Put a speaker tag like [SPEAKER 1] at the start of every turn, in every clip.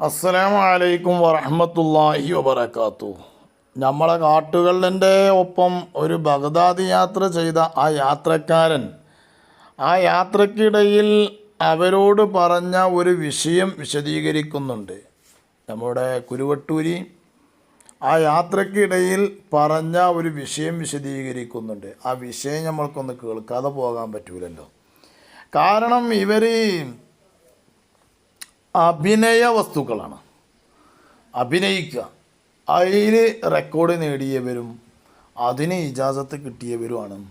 [SPEAKER 1] അസ്സലാമു അലൈക്കും വറഹ്മത്തുള്ളാഹി വബറകാത്തു. നമ്മളെ കാട്ടുകളിന്റെ ഒപ്പം ഒരു ബഗ്ദാദ് യാത്ര ചെയ്ത ആ യാത്രക്കാരൻ ആ യാത്രക്കിടയിൽ അവരോട് പറഞ്ഞ ഒരു വിഷയം വിശദീകരിക്കുന്നുണ്ട്. നമ്മുടെ കുരുവട്ടൂരി ആ യാത്രക്കിടയിൽ പറഞ്ഞ ഒരു വിഷയം വിശദീകരിക്കുന്നുണ്ട്. ആ വിഷയം നമ്മൾക്കൊന്ന് കേൾക്കാതെ പോകാൻ പറ്റൂലല്ലോ. കാരണം ഇവർ അഭിനയ വസ്തുക്കളാണ്. അഭിനയിക്കുക. അതിൽ റെക്കോർഡ് നേടിയവരും അതിന് ഇജാസത്ത് കിട്ടിയവരുമാണ്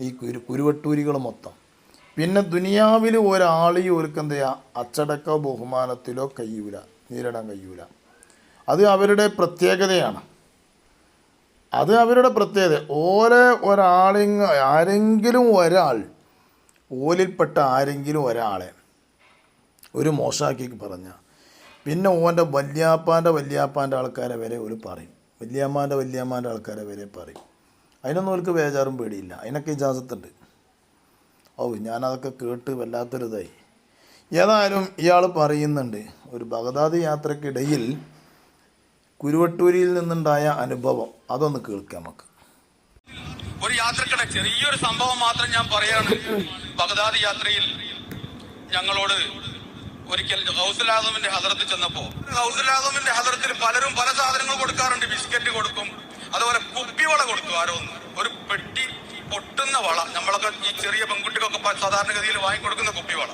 [SPEAKER 1] ഈ കുരു കുരുവട്ടൂരികൾ മൊത്തം. പിന്നെ ദുനിയാവിൽ ഒരാൾ ഓർക്ക് എന്ത് ചെയ്യുക അച്ചടക്ക ബഹുമാനത്തിലോ കഴിയൂല നേരിടാൻ കഴിയൂല അത് അവരുടെ പ്രത്യേകതയാണ്. അത് അവരുടെ പ്രത്യേകത. ഓരോ ഒരാളിങ് ആരെങ്കിലും ഒരാൾ ഓലിൽപ്പെട്ട ആരെങ്കിലും ഒരാളെ ഒരു മോശാക്കി പറഞ്ഞ. പിന്നെ ഓന്റെ വല്യാപ്പാന്റെ വല്യാപ്പാന്റെ ആൾക്കാരെ വരെ ഒരു പറയും. വല്യമ്മാന്റെ വല്യമ്മാന്റെ ആൾക്കാരെ വരെ പറയും. അതിനൊന്നും അവർക്ക് ബേജാറും പേടിയില്ല. അതിനൊക്കെ ഇജാസത്തുണ്ട്. ഓ ഞാനതൊക്കെ കേട്ട് വല്ലാത്തൊരിതായി. ഏതായാലും ഇയാൾ പറയുന്നുണ്ട് ഒരു ബഗദാദ് യാത്രക്കിടയിൽ കുരുവട്ടൂരിയിൽ നിന്നുണ്ടായ അനുഭവം അതൊന്ന് കേൾക്കാം നമുക്ക്.
[SPEAKER 2] ഒരു യാത്രക്കിടെ ചെറിയൊരു സംഭവം മാത്രം ഞാൻ പറയാണ്. ബഗ്ദാദ് യാത്രയിൽ ഞങ്ങളോട് ഒരിക്കൽ ഹൗസുലാദമിന്റെ ഹദർത്ത് ചെന്നപ്പോ. ഹൗസുലാദമിന്റെ ഹദറത്തിൽ പലരും പല സാധനങ്ങൾ കൊടുക്കാറുണ്ട്. ബിസ്ക്കറ്റ് കൊടുക്കും. അതുപോലെ കുപ്പിവള കൊടുത്തു ആരോ ഒന്ന്. ഒരു പെട്ടി പൊട്ടുന്ന വള. നമ്മളൊക്കെ ഈ ചെറിയ പെൺകുട്ടികൾക്ക് പ- സാധാരണഗതിയിൽ വാങ്ങിക്കൊടുക്കുന്ന കുപ്പിവള.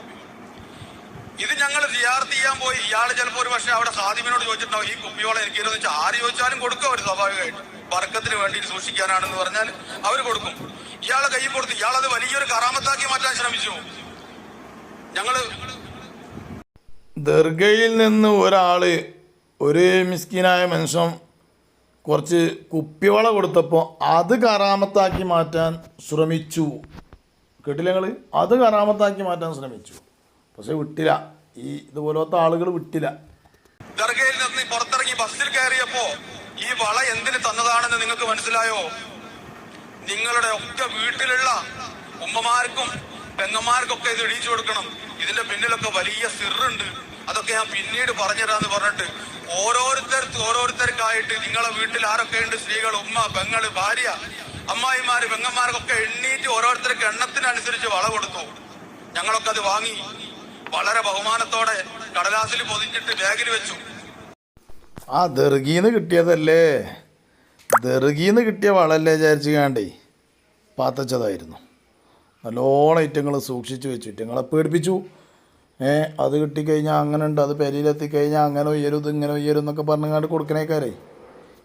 [SPEAKER 2] ഇത് ഞങ്ങൾ സിയാർത്ത് ചെയ്യാൻ പോയി. ഇയാൾ ചിലപ്പോൾ ഒരു പക്ഷേ അവിടെ സാദിമിനോട് ചോദിച്ചിട്ടുണ്ടാവും ഈ കുപ്പിവള എനിക്ക് വെച്ചാൽ ആര് ചോദിച്ചാലും കൊടുക്കും അവർ സ്വാഭാവികമായിട്ട്. വർക്കത്തിന് വേണ്ടി സൂക്ഷിക്കാനാണെന്ന് പറഞ്ഞാൽ അവർ കൊടുക്കും. ഇയാളെ കൈ കൊടുത്ത് ഇയാളത് വലിയൊരു കറാമത്താക്കി മാറ്റാൻ ശ്രമിച്ചു. ഞങ്ങൾ
[SPEAKER 1] ദർഗയിൽ നിന്ന് ഒരാൾ ഒരു മിസ്കിനായ മനുഷ്യൻ കുറച്ച് കുപ്പിവള കൊടുത്തപ്പോൾ അത് കറാമത്താക്കി മാറ്റാൻ ശ്രമിച്ചു. കേട്ടില്ല നിങ്ങൾ അത് കറാമത്താക്കി മാറ്റാൻ ശ്രമിച്ചു. പക്ഷെ വിട്ടില്ല. ഈ ഇതുപോലത്തെ ആളുകൾ വിട്ടില്ല.
[SPEAKER 2] ദർഗയിൽ നിന്ന് പുറത്തിറങ്ങി ബസ്സിൽ കയറിയപ്പോ ഈ വള എന്തിന് തന്നതാണെന്ന് നിങ്ങൾക്ക് മനസ്സിലായോ? നിങ്ങളുടെ ഒക്കെ വീട്ടിലുള്ള ഉമ്മമാർക്കും പെങ്ങന്മാർക്കൊക്കെ ഇത് ഇടിച്ചു കൊടുക്കണം. ഇതിന്റെ പിന്നിലൊക്കെ വലിയ സിറുണ്ട്. അതൊക്കെ ഞാൻ പിന്നീട് പറഞ്ഞുതരാന്ന് പറഞ്ഞിട്ട് ഓരോരുത്തർക്ക് ഓരോരുത്തർക്കായിട്ട് നിങ്ങളെ വീട്ടിൽ ആരൊക്കെ ഉണ്ട്? സ്ത്രീകൾ ഉമ്മ പെങ്ങൾ ഭാര്യ അമ്മായിമാര് പെങ്ങന്മാർക്കൊക്കെ എണ്ണീറ്റ് ഓരോരുത്തർക്ക് എണ്ണത്തിനനുസരിച്ച് വള കൊടുത്തു. ഞങ്ങളൊക്കെ അത് വാങ്ങി വളരെ ബഹുമാനത്തോടെ കടലാസിൽ പൊതിഞ്ഞിട്ട് ബാഗിൽ വെച്ചു.
[SPEAKER 1] ആ ദർഗീന്ന് കിട്ടിയതല്ലേ? ദർഗീന്ന് കിട്ടിയ വളല്ലേ വിചാരിച്ച് കാണ്ടേ? പാത്തച്ചതായിരുന്നു. നല്ലോണം ഇറ്റങ്ങൾ സൂക്ഷിച്ചു വെച്ചു. ഇറ്റങ്ങളെ പേടിപ്പിച്ചു. അത് കിട്ടിക്കഴിഞ്ഞാൽ അങ്ങനെ ഉണ്ട് അത് പെരയിലെത്തിക്കഴിഞ്ഞാൽ അങ്ങനെ ഉയരും ഇങ്ങനെ ഉയരും എന്നൊക്കെ പറഞ്ഞങ്ങാണ്ട് കൊടുക്കണേക്കാരേ.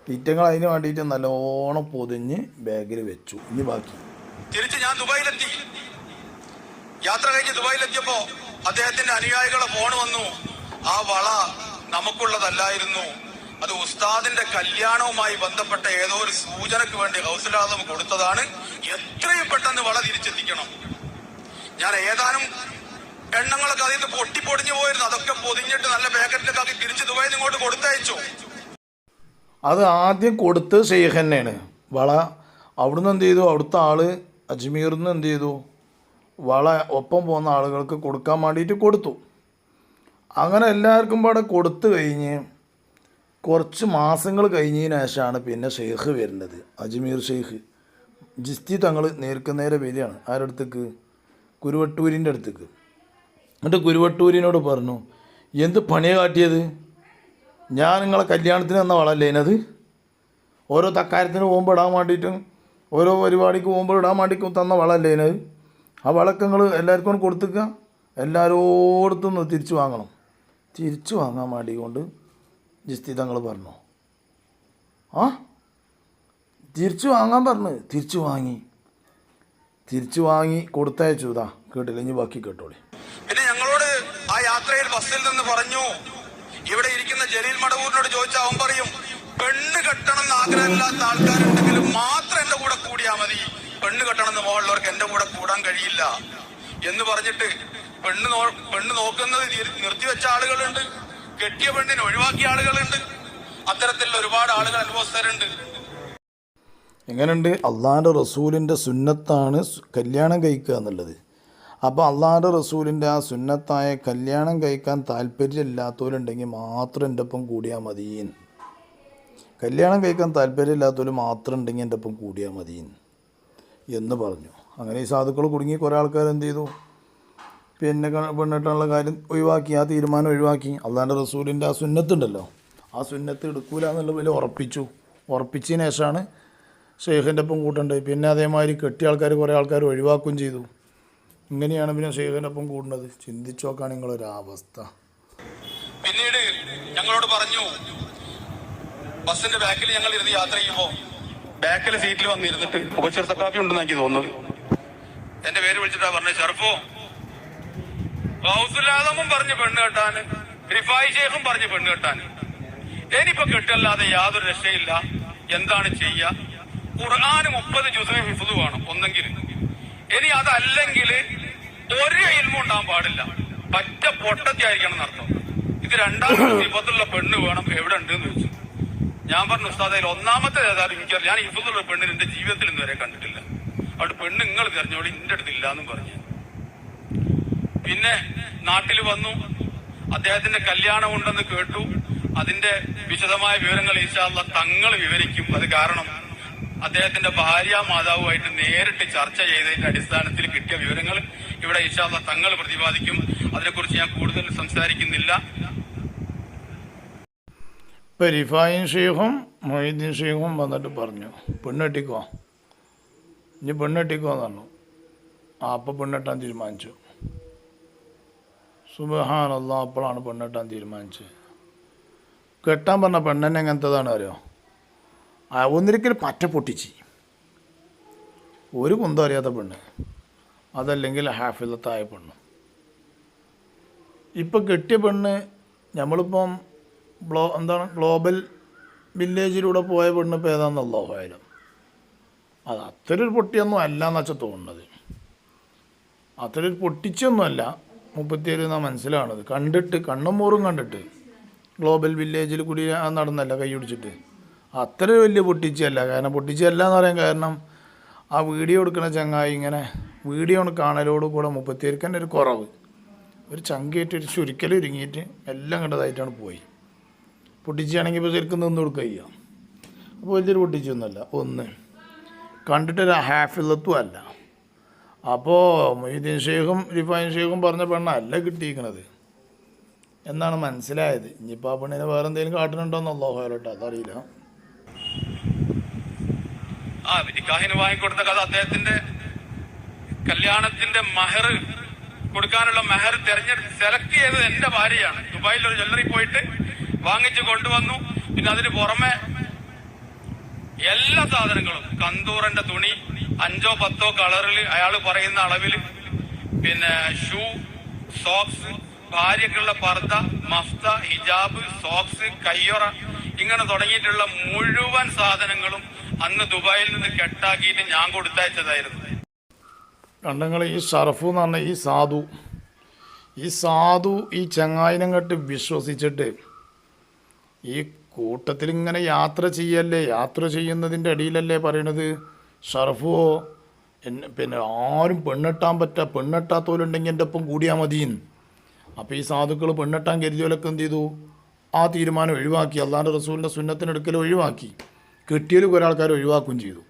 [SPEAKER 1] തീറ്റങ്ങൾ അതിന് വേണ്ടിയിട്ട് നല്ലോണം പൊതിഞ്ഞ് ബാഗിൽ വെച്ചു. ഇനി ബാക്കി.
[SPEAKER 2] തിരിച്ച് ഞാൻ ദുബായിലെത്തി. യാത്ര കഴിഞ്ഞ് ദുബായിലെത്തിയപ്പോ അദ്ദേഹത്തിന്റെ അനുയായികളെ ഫോൺ വന്നു. ആ വള നമുക്കുള്ളതല്ലായിരുന്നു. അത് ഉസ്താദിന്റെ കല്യാണവുമായി ബന്ധപ്പെട്ട ഏതോ ഒരു സൂചനക്ക് വേണ്ടി ഹൗസിലാദം കൊടുത്തതാണ്. എത്രയും പെട്ടെന്ന് വള തിരിച്ചെത്തിക്കണം. ഞാൻ ഏതാനും എണ്ണങ്ങളൊക്കെ അതിൽ നിന്ന് പൊട്ടിപ്പൊടിഞ്ഞു പോയിരുന്നു. അതൊക്കെ പൊതിഞ്ഞിട്ട് നല്ല പാക്കറ്റിലൊക്കെ ആക്കി തിരിച്ച് ദുബായിൽ ഇങ്ങോട്ട് കൊടുത്തയച്ചു.
[SPEAKER 1] അത് ആദ്യം കൊടുത്ത് ഷെയ്ഖ് തന്നെയാണ്. വള അവിടുന്ന് എന്ത് ചെയ്തു? അവിടുത്തെ ആൾ അജ്മീറിൽ നിന്ന് എന്ത് ചെയ്തു? വള ഒപ്പം പോകുന്ന ആളുകൾക്ക് കൊടുക്കാൻ വേണ്ടിയിട്ട് കൊടുത്തു. അങ്ങനെ എല്ലാവർക്കും പാടെ കൊടുത്തു കഴിഞ്ഞ് കുറച്ച് മാസങ്ങൾ കഴിഞ്ഞതിന് ശേഷമാണ് പിന്നെ ഷെയ്ഖ് വരുന്നത്. അജ്മീർ ഷെയ്ഖ് ജിസ്തി തങ്ങൾ നേർക്ക് നേരെ ആരുടെ അടുത്തേക്ക്? കുരുവട്ടൂരിന്റെ അടുത്തേക്ക്. എന്നിട്ട് ഗുരുവട്ടൂരിനോട് പറഞ്ഞു എന്ത് പണിയെ കാട്ടിയത്? ഞാൻ നിങ്ങളെ കല്യാണത്തിന് തന്ന വളല്ലേ അതിനത് ഓരോ തക്കാരത്തിന് പോകുമ്പോൾ ഇടാൻ വേണ്ടിയിട്ടും ഓരോ പരിപാടിക്ക് പോകുമ്പോൾ ഇടാൻ വേണ്ടി തന്ന വളല്ലേ അതിനത് ആ വളക്ക് നിങ്ങൾ എല്ലാവർക്കും കൊണ്ട് കൊടുത്തേക്കുക. എല്ലാവരോടത്തും തിരിച്ചു വാങ്ങണം. തിരിച്ചു വാങ്ങാൻ വേണ്ടി കൊണ്ട് ജിസ്തി തങ്ങൾ പറഞ്ഞു. ആ? തിരിച്ചു വാങ്ങാൻ പറഞ്ഞു. തിരിച്ചു വാങ്ങി. തിരിച്ചു വാങ്ങി കൊടുത്തയച്ചു. ഇതാ കേട്ടില്ല? ഇനി ബാക്കി കേട്ടോളി.
[SPEAKER 2] യാത്രയിൽ ബസ്സിൽ നിന്ന് പറഞ്ഞു ഇവിടെ ഇരിക്കുന്ന ജലീൽ മടവൂരിനോട് ചോദിച്ചാൽ അവൻ പറയും പെണ്ണ് കെട്ടണം എന്ന് ആഗ്രഹമില്ലാത്ത ആൾക്കാരുണ്ടെങ്കിൽ മാത്രം എന്റെ കൂടെ കൂടിയാ മതി. പെണ്ണ് കെട്ടണം എന്ന് മോളുള്ളവർക്ക് എന്റെ കൂടെ കൂടാൻ കഴിയില്ല. എന്ന് പറഞ്ഞിട്ട് പെണ്ണ് പെണ്ണ് നോക്കുന്നത് നിർത്തിവെച്ച ആളുകളുണ്ട് കെട്ടിയ പെണ്ണിനെ ഒഴിവാക്കിയ ആളുകളുണ്ട് അത്തരത്തിൽ ഒരുപാട് ആളുകൾ അനുഭവസ്ഥരുണ്ട്.
[SPEAKER 1] എങ്ങനെയുണ്ട് അള്ളാഹിന്റെ റസൂലിന്റെ സുന്നത്താണ് കല്യാണം കഴിക്കുക എന്നുള്ളത്. അപ്പോൾ അള്ളാഹുടെ റസൂലിന്റെ ആ സുന്നത്തായ കല്യാണം കഴിക്കാൻ താല്പര്യമില്ലാത്തവരുണ്ടെങ്കിൽ മാത്രം എന്റെ ഒപ്പം കൂടിയാൽ മതിയെന്ന് കല്യാണം കഴിക്കാൻ താല്പര്യമില്ലാത്തവർ മാത്രം ഉണ്ടെങ്കിൽ എന്റെ ഒപ്പം കൂടിയാൽ മതിയെന്ന് എന്ന് പറഞ്ഞു. അങ്ങനെ ഈ സാധുക്കൾ കുടുങ്ങി കുറേ ആൾക്കാർ എന്ത് ചെയ്തു? പിന്നെ പെണ്ണിട്ടുള്ള കാര്യം ഒഴിവാക്കി ആ തീരുമാനം ഒഴിവാക്കി. അള്ളാഹുന്റെ റസൂലിന്റെ ആ സുന്നത്തുണ്ടല്ലോ ആ സുന്നത്ത് എടുക്കൂല എന്നുള്ള പോലെ ഉറപ്പിച്ചു. ഉറപ്പിച്ചതിന് ശേഷമാണ് ഷെയ്ഖിന്റെ ഒപ്പം കൂട്ടേണ്ടത്. പിന്നെ അതേമാതിരി കെട്ടിയ ആൾക്കാർ കുറേ ആൾക്കാർ ഒഴിവാക്കുകയും ചെയ്തു. ഇങ്ങനെയാണ് പിന്നെ ഷെയ്ഖിന്റെ ഒപ്പം കൂടുന്നത്. ചിന്തിച്ചു നോക്കാൻ നിങ്ങളൊരവസ്ഥ.
[SPEAKER 2] പിന്നീട് ഞങ്ങളോട് പറഞ്ഞു ബസ്സിന്റെ ബാക്കിൽ ഞങ്ങൾ ഇരുന്ന് യാത്ര ചെയ്യുമ്പോൾ ബാക്കിൽ സീറ്റിൽ വന്നിരുന്നിട്ട് ഉപചർ സക്കാഫി ഉണ്ടെന്ന് എനിക്ക് തോന്നുന്നത്. എന്റെ പേര് വിളിച്ചിട്ടാ പറഞ്ഞത് ഷർഫോ ഗൗസുലാദമും പറഞ്ഞ് പെണ്ണ് കെട്ടാന്. റിഫായി ഷേഖും പറഞ്ഞ് പെണ്ണ് കെട്ടാൻ ഇനിയിപ്പോ കെട്ടല്ലാതെ യാതൊരു രക്ഷയില്ല. എന്താണ് ചെയ്യുക ഖുർആാന് മുപ്പത് ജുസൈ ഹിഫുദ് വേണം ഒന്നെങ്കിൽ. ഇനി അതല്ലെങ്കിൽ ഒരു ഇൽമും ഉണ്ടാകാൻ പാടില്ല. പറ്റ പൊട്ടത്തിയായിരിക്കണം എന്നർത്ഥം. ഇത് രണ്ടാമത്തെ സിഫത്തുള്ള പെണ്ണ് വേണം. എവിടെ ഉണ്ട് എന്ന് ചോദിച്ചു. ഞാൻ പറഞ്ഞു ഉസ്താദയിൽ ഒന്നാമത്തെ ഏതായാലും എനിക്കറിയാം. ഞാൻ ഇപ്പത്തുള്ള പെണ്ണിന് എന്റെ ജീവിതത്തിൽ ഇന്ന് വരെ കണ്ടിട്ടില്ല. അവിടെ പെണ്ണ് നിങ്ങൾ തിരഞ്ഞോളി എന്റെ അടുത്ത് ഇല്ലാന്നും പറഞ്ഞു. പിന്നെ നാട്ടിൽ വന്നു. അദ്ദേഹത്തിന്റെ കല്യാണം ഉണ്ടെന്ന് കേട്ടു. അതിന്റെ വിശദമായ വിവരങ്ങൾ ഈശാള്ള തങ്ങൾ വിവരിക്കും. അത് കാരണം അദ്ദേഹത്തിന്റെ ഭാര്യ മാതാവുമായിട്ട് നേരിട്ട് ചർച്ച ചെയ്തതിന്റെ അടിസ്ഥാനത്തിൽ കിട്ടിയ വിവരങ്ങൾ ഇവിടെ ഇഷാദ തങ്ങൾ പ്രതിപാദിക്കും. അതിനെക്കുറിച്ച് ഞാൻ കൂടുതൽ സംസാരിക്കുന്നില്ല.
[SPEAKER 1] ഇപ്പം റിഫായും ഷെയ്ഖും മൊയ്തീൻ ഷെയ്ഖും വന്നിട്ട് പറഞ്ഞു പെണ്ണെട്ടിക്കോ. ഇനി പെണ്ണെട്ടിക്കോ എന്ന് പറഞ്ഞു. ആ അപ്പം പെണ്ണെട്ടാൻ തീരുമാനിച്ചു. സുബഹാനല്ല അപ്പോഴാണ് പെണ്ണെട്ടാൻ തീരുമാനിച്ചത്. കെട്ടാൻ പറഞ്ഞ പെണ്ണെന്നെ എങ്ങനത്തതാണ് അറിയോ ഒന്നിരിക്കൽ പറ്റ പൊട്ടിച്ച്. ഒരു കുന്തം അറിയാത്ത പെണ്ണ്. അതല്ലെങ്കിൽ ഹാഫിലത്തായ പെണ്ണ്. ഇപ്പം കെട്ടിയ പെണ്ണ് നമ്മളിപ്പം ഗ്ലോ എന്താണ് ഗ്ലോബൽ വില്ലേജിലൂടെ പോയ പെണ്ണ് ഇപ്പോൾ ഏതാണെന്നല്ലോ ആയാലും അത് അത്ര ഒരു പൊട്ടിയൊന്നും അല്ല എന്നാ വെച്ചാൽ തോന്നുന്നത്. അത്ര ഒരു പൊട്ടിച്ചൊന്നുമല്ല. മുപ്പത്തിയേഴ് എന്നാ മനസ്സിലാണത് കണ്ടിട്ട് കണ്ണും മോറും കണ്ടിട്ട് ഗ്ലോബൽ വില്ലേജിൽ കൂടി നടന്നല്ല കൈ പിടിച്ചിട്ട്. അത്ര വലിയ പൊട്ടിച്ചല്ല കാരണം പൊട്ടിച്ചല്ല എന്ന് പറയാൻ കാരണം ആ വീഡിയോ എടുക്കുന്ന ചങ്ങായി ഇങ്ങനെ വീഡിയോ കാണലോട് കൂടെ മുപ്പത്തിയേർക്കന്റെ ഒരു കുറവ്. ഒരു ചങ്കേറ്റ് ഒരു ചുരുക്കൽ ഒരുങ്ങിയിട്ട് എല്ലാം കണ്ടതായിട്ടാണ് പോയി. പൊട്ടിച്ചാണെങ്കിൽ ഇപ്പോൾ ശരിക്കും നിന്ന് കൊടുക്കുക അപ്പോൾ വലിയൊരു പൊട്ടിച്ചൊന്നുമല്ല. ഒന്ന് കണ്ടിട്ടൊരു ഹാഫിലത്വം അല്ല. അപ്പോൾ മൊയ്തീൻ ഷെയ്ഖും റിഫൈൻ ഷെയ്ഖും പറഞ്ഞ പെണ്ണല്ല കിട്ടിയിരിക്കണത്. എന്നാണ് മനസ്സിലായത്. ഇനിയിപ്പോൾ ആ പെണ്ണിനെ വേറെ എന്തെങ്കിലും കാട്ടുന്നുണ്ടോ എന്നുള്ളോ അലോട്ട് അതറിയില്ല.
[SPEAKER 2] ആ നിക്കാഹിന് വാങ്ങിക്കൊടുത്ത കഥ അദ്ദേഹത്തിന്റെ കല്യാണത്തിന്റെ മഹർ കൊടുക്കാനുള്ള മെഹർ തെരഞ്ഞെടുത്ത് സെലക്ട് ചെയ്തത് എന്റെ ഭാര്യയാണ്. ദുബായിൽ ഒരു ജ്വല്ലറി പോയിട്ട് വാങ്ങിച്ചു കൊണ്ടുവന്നു. പിന്നെ അതിന് പുറമെ എല്ലാ സാധനങ്ങളും. കന്തൂറിന്റെ തുണി അഞ്ചോ പത്തോ കളറിൽ അയാൾ പറയുന്ന അളവിൽ പിന്നെ ഷൂ സോക്സ് ഭാര്യക്കുള്ള പർദ്ദ മഫ്ത ഹിജാബ് സോക്സ് കയ്യൊറ ഇങ്ങനെ തുടങ്ങിയിട്ടുള്ള മുഴുവൻ സാധനങ്ങളും അന്ന് ദുബായിൽ നിന്ന് കെട്ടാക്കിയിട്ട് ഞാൻ കൊടുത്തയച്ചതായിരുന്നു.
[SPEAKER 1] കണ്ടങ്ങൾ ഈ ഷറഫു എന്ന് പറഞ്ഞ ഈ സാധു ഈ സാധു ഈ ചങ്ങായിനം കെട്ട് വിശ്വസിച്ചിട്ട് ഈ കൂട്ടത്തിൽ ഇങ്ങനെ യാത്ര ചെയ്യല്ലേ യാത്ര ചെയ്യുന്നതിന്റെ അടിയിലല്ലേ പറയണത്? എന്നെ പിന്നെ ആരും പെണ്ണെട്ടാൻ പറ്റാ പെണ്ണെട്ടാത്തോലുണ്ടെങ്കിൽ എന്റെ ഒപ്പം കൂടിയാൽ മതിയും അപ്പോൾ ഈ സാധുക്കൾ പെണ്ണെട്ടാൻ കരുതിയോലൊക്കെ എന്ത് ചെയ്തു? ആ തീരുമാനം ഒഴിവാക്കി. അള്ളാന്റെ റസൂലിന്റെ സുന്നത്തിനെടുക്കൽ ഒഴിവാക്കി. കെട്ടിയൽ കുറേ ആൾക്കാർ ഒഴിവാക്കുകയും ചെയ്തു.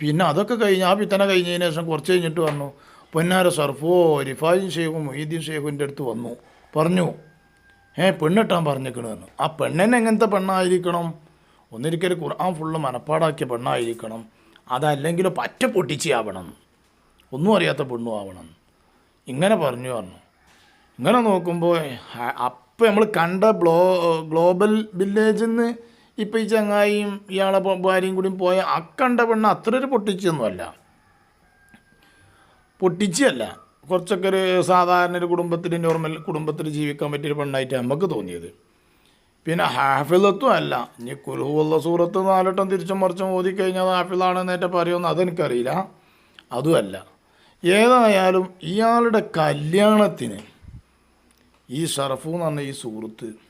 [SPEAKER 1] പിന്നെ അതൊക്കെ കഴിഞ്ഞ് ആ പിത്തന കഴിഞ്ഞതിന് ശേഷം കുറച്ച് കഴിഞ്ഞിട്ട് വന്നു. പൊന്നാര സർഫോ റിഫായും ഷേഖും മൊയ്തീൻ ഷേഖുവിന്റെ അടുത്ത് വന്നു. പറഞ്ഞു ഏ പെണ്ണിട്ടാൻ പറഞ്ഞേക്കണു പറഞ്ഞു ആ പെണ്ണിനെ എങ്ങനത്തെ പെണ്ണായിരിക്കണം? ഒന്നിരിക്കൽ ഖുർആൻ ഫുള്ള് മനപ്പാടാക്കിയ പെണ്ണായിരിക്കണം. അതല്ലെങ്കിൽ പറ്റ പൊട്ടിച്ച് ആവണം ഒന്നും അറിയാത്ത പെണ്ണും ആവണം ഇങ്ങനെ പറഞ്ഞു പറഞ്ഞു. ഇങ്ങനെ നോക്കുമ്പോൾ അപ്പം നമ്മൾ കണ്ട ഗ്ലോ ഗ്ലോബൽ വില്ലേജിൽ നിന്ന് ഇപ്പം ഈ ചങ്ങായിയും ഇയാളെ ഭാര്യയും കൂടി പോയ അക്കണ്ട പെണ്ണ് അത്ര ഒരു പൊട്ടിച്ചൊന്നുമല്ല. പൊട്ടിച്ചല്ല. കുറച്ചൊക്കെ ഒരു സാധാരണ ഒരു കുടുംബത്തിൽ നോർമൽ കുടുംബത്തിൽ ജീവിക്കാൻ പറ്റിയൊരു പെണ്ണായിട്ട് നമുക്ക് തോന്നിയത്. പിന്നെ ഹാഫിലത്തും അല്ല. ഇനി കുലുവുള്ള സൂറത്ത് നാലട്ടം തിരിച്ചും മറിച്ചും ഓതി കഴിഞ്ഞാൽ ഹാഫിലാണെന്നേറ്റ പറയുമെന്ന് അതെനിക്കറിയില്ല. അതുമല്ല ഏതായാലും ഇയാളുടെ കല്യാണത്തിന് ഈ ഷറഫു എന്ന് പറഞ്ഞ ഈ സുഹൃത്ത്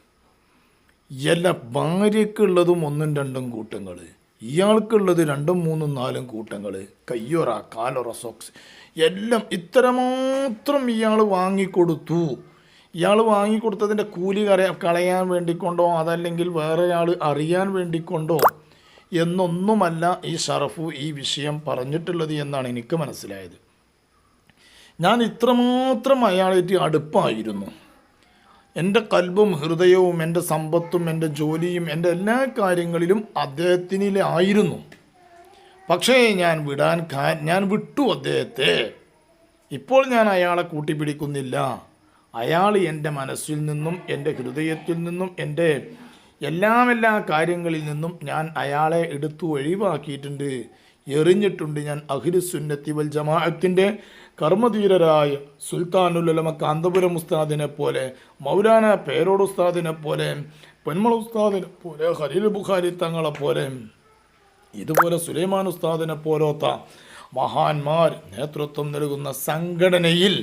[SPEAKER 1] എല്ലാ ഭാര്യക്കുള്ളതും ഒന്നും രണ്ടും കൂട്ടങ്ങൾ. ഇയാൾക്കുള്ളത് രണ്ടും മൂന്നും നാലും കൂട്ടങ്ങൾ. കയ്യൊറ കാലൊറ സോക്സ് എല്ലാം ഇത്രമാത്രം ഇയാൾ വാങ്ങിക്കൊടുത്തു. ഇയാൾ വാങ്ങിക്കൊടുത്തതിന്റെ കൂലി കറ കളയാൻ വേണ്ടിക്കൊണ്ടോ അതല്ലെങ്കിൽ വേറെ ആൾ അറിയാൻ വേണ്ടിക്കൊണ്ടോ എന്നൊന്നുമല്ല ഈ ഷറഫു ഈ വിഷയം പറഞ്ഞിട്ടുള്ളത് എന്നാണ് എനിക്ക് മനസ്സിലായത്. ഞാൻ ഇത്രമാത്രം അയാളേറ്റ് അടുപ്പായിരുന്നു. എന്റെ കൽബും ഹൃദയവും എന്റെ സമ്പത്തും എന്റെ ജോലിയും എന്റെ എല്ലാ കാര്യങ്ങളിലും അദ്ദേഹത്തിനിലായിരുന്നു പക്ഷേ ഞാൻ വിടാൻ ഞാൻ വിട്ടു അദ്ദേഹത്തെ. ഇപ്പോൾ ഞാൻ അയാളെ കൂട്ടിപ്പിടിക്കുന്നില്ല. അയാൾ എന്റെ മനസ്സിൽ നിന്നും എന്റെ ഹൃദയത്തിൽ നിന്നും എന്റെ എല്ലാം എല്ലാ കാര്യങ്ങളിൽ നിന്നും ഞാൻ അയാളെ എടുത്തു ഒഴിവാക്കിയിട്ടുണ്ട്. എറിഞ്ഞിട്ടുണ്ട് ഞാൻ അഖിലുസുന്നത്തി വൽ ജമാഅത്തിന്റെ കർമ്മധീരരായ സുൽത്താനുലമ കാന്തപുരം ഉസ്താദിനെ പോലെ മൗലാന പേരോട് ഉസ്താദിനെ പോലെ പൊന്മള ഉസ്താദിനെ പോലെ ഖലീൽ ബുഖാരി തങ്ങളെ പോലെ ഇതുപോലെ സുലൈമാൻ ഉസ്താദിനെ പോലോത്ത മഹാന്മാർ നേതൃത്വം നൽകുന്ന സംഘടനയിൽ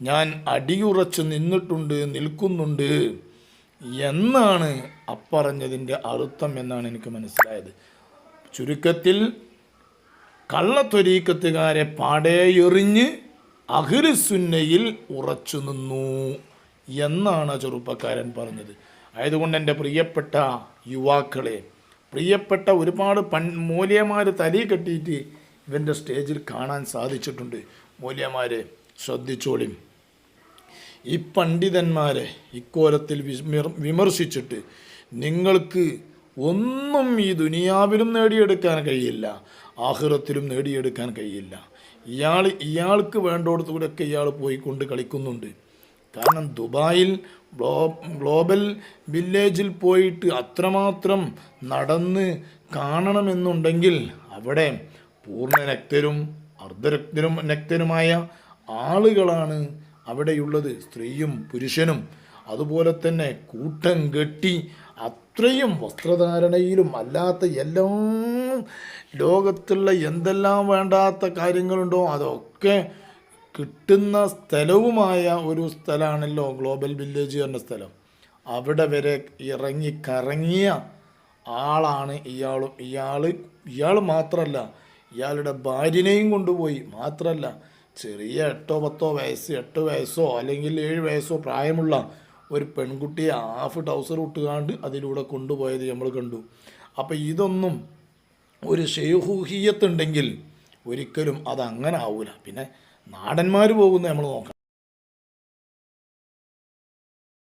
[SPEAKER 1] ഞാൻ അടിയുറച്ച് നിന്നിട്ടുണ്ട് നിൽക്കുന്നുണ്ട് എന്നാണ് അപ്പറഞ്ഞതിന്റെ അർത്ഥം എന്നാണ് എനിക്ക് മനസ്സിലായത്. ചുരുക്കത്തിൽ കള്ളത്തൊരീക്കത്തുകാരെ പാടെ എറിഞ്ഞ് അഹിരുസുന്നയിൽ ഉറച്ചു നിന്നു എന്നാണ് ചെറുപ്പക്കാരൻ പറഞ്ഞത്. ആയതുകൊണ്ട് എന്റെ പ്രിയപ്പെട്ട യുവാക്കളെ പ്രിയപ്പെട്ട ഒരുപാട് പൺ മൂല്യമാർ തലി കെട്ടിയിട്ട് ഇവന്റെ സ്റ്റേജിൽ കാണാൻ സാധിച്ചിട്ടുണ്ട്. മൂല്യമാരെ ശ്രദ്ധിച്ചോളിയും ഈ പണ്ഡിതന്മാരെ ഇക്കോലത്തിൽ വിമർശിച്ചിട്ട് നിങ്ങൾക്ക് ഒന്നും ഈ ദുനിയാവിലും നേടിയെടുക്കാൻ കഴിയില്ല. ആഹ്റത്തിലും നേടിയെടുക്കാൻ കഴിയില്ല. ഇയാൾ ഇയാൾക്ക് വേണ്ടോടത്തുകൂടെയൊക്കെ ഇയാൾ പോയി പോയിക്കൊണ്ട് കളിക്കുന്നുണ്ട്. കാരണം ദുബായിൽ ഗ്ലോ ഗ്ലോബൽ വില്ലേജിൽ പോയിട്ട് അത്രമാത്രം നടന്ന് കാണണമെന്നുണ്ടെങ്കിൽ അവിടെ പൂർണ പൂർണനക്തരും അർദ്ധരക്തരും നക്തരുമായ ആളുകളാണ് അവിടെയുള്ളത്. സ്ത്രീയും പുരുഷനും. അതുപോലെ തന്നെ കൂട്ടം കെട്ടി അത്രയും വസ്ത്രധാരണയിലും അല്ലാത്ത എല്ലാം ലോകത്തുള്ള എന്തെല്ലാം വേണ്ടാത്ത കാര്യങ്ങളുണ്ടോ അതൊക്കെ കിട്ടുന്ന സ്ഥലവുമായ ഒരു സ്ഥലമാണല്ലോ ഗ്ലോബൽ വില്ലേജ് എന്ന സ്ഥലം. അവിടെ വരെ ഇറങ്ങി കറങ്ങിയ ആളാണ് ഇയാളും. ഇയാൾ ഇയാൾ മാത്രമല്ല ഇയാളുടെ ഭാര്യനെയും കൊണ്ടുപോയി. മാത്രമല്ല ചെറിയ എട്ടോ പത്തോ വയസ്സ് എട്ട് വയസ്സോ അല്ലെങ്കിൽ ഏഴ് വയസ്സോ പ്രായമുള്ള ഒരു പെൺകുട്ടിയെ ഹാഫ് ട്രൗസർ ഇട്ടുകാണ്ട് അതിലൂടെ കൊണ്ടുപോയത് നമ്മൾ കണ്ടു. അപ്പോൾ ഇതൊന്നും ഒരു ഷെയ്ഹൂഹിയത്തുണ്ടെങ്കിൽ ഒരിക്കലും അത് അങ്ങനെ ആവില്ല പിന്നെ നാടന്മാർ പോകുന്നത് നമ്മൾ നോക്കണം.